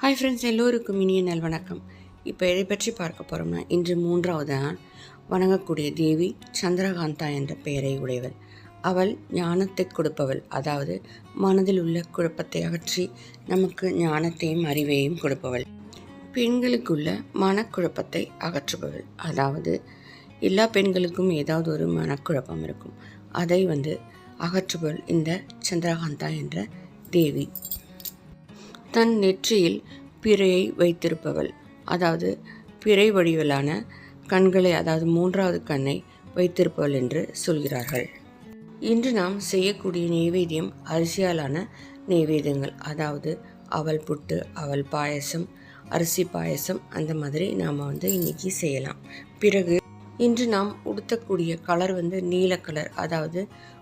Hi friends எல்லோருக்கும் இனிய நல் வணக்கம் இப்போ எதை பற்றி பார்க்க போகிறோம்னா இன்று மூன்றாவது நாள் வணங்கக்கூடிய தேவி சந்திரகாந்தா என்ற பெயரை உடையவள். அவள் ஞானத்தை கொடுப்பவள். அதாவது மனதில் உள்ள குழப்பத்தை அகற்றி நமக்கு ஞானத்தையும் அறிவையும் கொடுப்பவள். பெண்களுக்குள்ள மனக்குழப்பத்தை அகற்றுபவள். அதாவது எல்லா பெண்களுக்கும் ஏதாவது ஒரு மனக்குழப்பம் இருக்கும். அதை வந்து அகற்றுபவள் இந்த சந்திரகாந்தா என்ற தேவி. தன் நெற்றியில் பிறையை வைத்திருப்பவள். அதாவது பிறை வடிவிலான கண்களை அதாவது மூன்றாவது கண்ணை வைத்திருப்பவள் என்று சொல்கிறார்கள். இன்று நாம் செய்யக்கூடிய நெய்வேத்தியம் அரிசியாலான நெய்வேத்தியங்கள் அதாவது அவல் புட்டு அவல் பாயசம் அரிசி பாயசம் அந்த மாதிரி நாம் வந்து இன்னைக்கு செய்யலாம். பிறகு இன்று நாம் உடுத்தக்கூடிய கலர் வந்து நீல கலர் அதாவது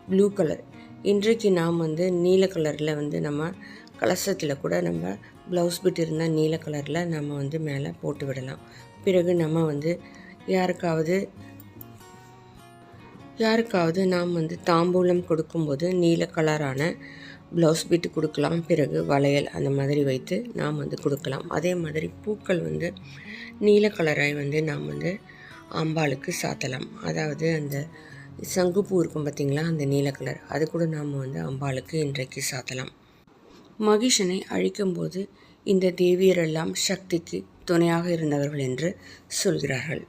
ப்ளூ கலர் இன்றைக்கு நாம் வந்து நீல கலரில் வந்து நம்ம கலசத்தில் கூட நம்ம ப்ளவுஸ் பிட் இருந்தால் நீல கலரில் நம்ம வந்து மேலே போட்டு விடலாம். பிறகு நம்ம வந்து யாருக்காவது யாருக்காவது நாம் வந்து தாம்பூலம் கொடுக்கும்போது நீல கலரான ப்ளவுஸ் பிட்டு கொடுக்கலாம். பிறகு வளையல் அந்த மாதிரி வைத்து நாம் வந்து கொடுக்கலாம். அதே மாதிரி பூக்கள் வந்து நீல கலராய் வந்து நாம் வந்து அம்பாளுக்கு சாத்தலாம். அதாவது அந்த சங்குப்பூ இருக்கும் பார்த்திங்களா அந்த நீல கலர் அது கூட நாம் வந்து அம்பாளுக்கு இன்றைக்கு சாத்தலாம். மகிஷனை அழிக்கும்போது இந்த தேவியரெல்லாம் சக்திக்கு துணையாக இருந்தவர்கள் என்று சொல்கிறார்கள்.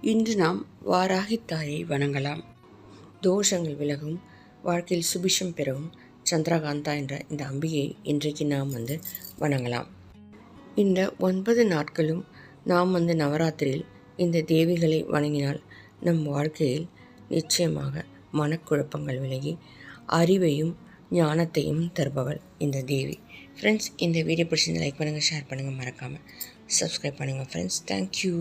இன்று நாம் வாராகி தாயை வணங்கலாம். தோஷங்கள் விலகும் வாழ்க்கையில் சுபிஷம் பெறவும் சந்திரகாந்தா என்ற இந்த அம்பியை இன்றைக்கு நாம் வந்து வணங்கலாம். இந்த ஒன்பது நாட்களும் நாம் வந்து நவராத்திரியில் இந்த தேவிகளை வணங்கினால் நம் வாழ்க்கையில் நிச்சயமாக மனக்குழப்பங்கள் விலகி அறிவையும் ஞானத்தையும் தருபவள் இந்த தேவி. ஃப்ரெண்ட்ஸ் இந்த வீடியோ பிடிச்சிருந்து லைக் பண்ணுங்கள் ஷேர் பண்ணுங்கள் மறக்காமல் சப்ஸ்கிரைப் பண்ணுங்கள் ஃப்ரெண்ட்ஸ் தேங்க்யூ